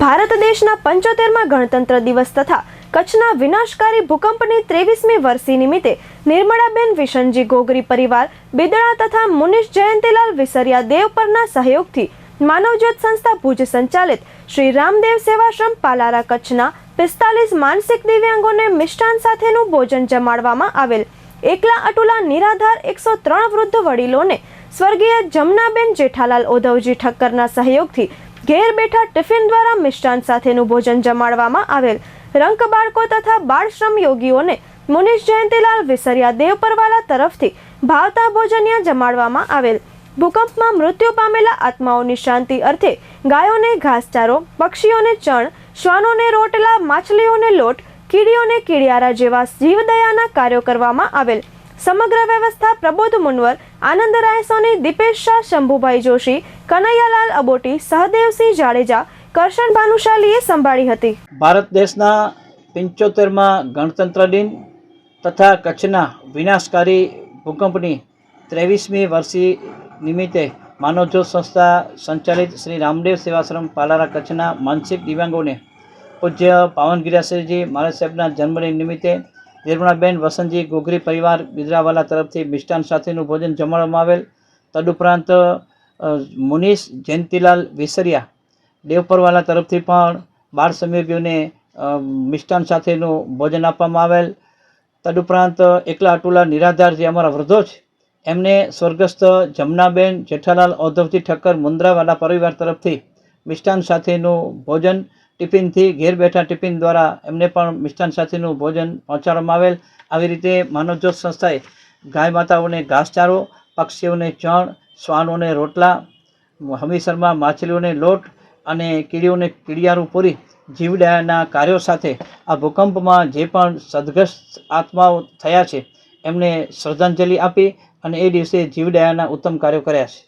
ભારત દેશના પંચોતેરમાં ગણતંત્ર દિવસ તથા કચ્છના વિનાશકારી ભૂકંપની ત્રેવીસમી વર્ષી નિમિત્તે નિર્મળાબેન વિશનજી ગોગરી પરિવાર, બિદડા તથા મુનિશ જયંતીલાલ વિસરિયા દેવ પરના સહયોગથી માનવજ્યોત સંસ્થા ભુજ સંચાલિત શ્રી રામદેવ સેવાશ્રમ પાલારા કચ્છના પિસ્તાલીસ માનસિક દિવ્યાંગોને મિષ્ટાન સાથેનું ભોજન જમાડવામાં આવેલ. એકલા અટુલા નિરાધાર એકસો ત્રણ વૃદ્ધ વડીલોને સ્વર્ગીય જમનાબેન જેઠાલાલ ઓધવજી ઠક્કરના સહયોગથી ઘેર બેઠા ટિફિન દ્વારા મિષ્ટાન સાથેનું ભોજન જમાડવામાં આવેલ. રંક બાળકો તથા બાળ શ્રમ યોગીઓને મુનિશ જયંતીલાલ વિસરિયા દેવપરવાલા તરફથી ભાવતા ભોજનિયા જમાડવામાં આવેલ. ભૂકંપમાં મૃત્યુ પામેલા આત્માઓની શાંતિ અર્થે ગાયોને ઘાસચારો, પક્ષીઓને ચણ, શ્વાનોને રોટલા, માછલીઓને લોટ, કીડીઓને કીડિયારા જેવા જીવદયાના કાર્યો કરવામાં આવેલ. સમગ્ર વ્યવસ્થા પ્રબોધ મુનવર આનંદરાય સોની, દીપેશ શાહ, શંભુભાઈ જોશી, કનૈયાલાલ અબોટી, સહદેવસિંહ જાડેજા, કરશન ભાનુશાલીએ સંભાળી હતી. ભારત દેશના પંચોતેરમાં ગણતંત્ર દિન તથા કચ્છના વિનાશકારી ભૂકંપની ત્રેવીસમી વર્ષી નિમિત્તે માનવજ્યોત સંસ્થા સંચાલિત શ્રી રામદેવ સેવાશ્રમ પાલારા કચ્છના માનસિક દિવ્યાંગોને પૂજ્ય પાવનગીરાશ્રીજી મહારાજ સાહેબના જન્મદિન નિમિત્તે નિર્મળાબેન વસંતજી ગોગરી પરિવાર બિદરાવાલા તરફથી મિષ્ટાન સાથેનું ભોજન જમાડવામાં આવેલ. તદુપરાંત મુનિષ જયંતીલાલ વિસરિયા દેવપરવાલા તરફથી પણ બાળ સમીરજીઓને મિષ્ટાન સાથેનું ભોજન આપવામાં આવેલ. તદુપરાંત, એકલા અટુલા નિરાધાર જે અમારા વૃદ્ધો છે એમને સ્વર્ગસ્થ જમનાબેન જેઠાલાલ ઔધવજી ઠક્કર મુન્દ્રાવાલા પરિવાર તરફથી મિષ્ટાન સાથેનું ભોજન ટિફિનથી ઘેર બેઠા ટિફિન દ્વારા એમને પણ મિષ્ટાન સાથેનું ભોજન પહોંચાડવામાં આવેલ. આવી રીતે માનવજ્યોત સંસ્થાએ ગાય માતાઓને ઘાસચારો, પક્ષીઓને ચણ, શ્વાનોને રોટલા હમીસરમાં માછલીઓને લોટ અને કીડીઓને કીડિયારું પૂરી જીવડાયાના કાર્યો સાથે આ ભૂકંપમાં જે પણ સદગ્રસ્ત આત્માઓ થયા છે, એમને શ્રદ્ધાંજલિ આપી અને એ દિવસે જીવડાયાના ઉત્તમ કાર્યો કર્યા છે.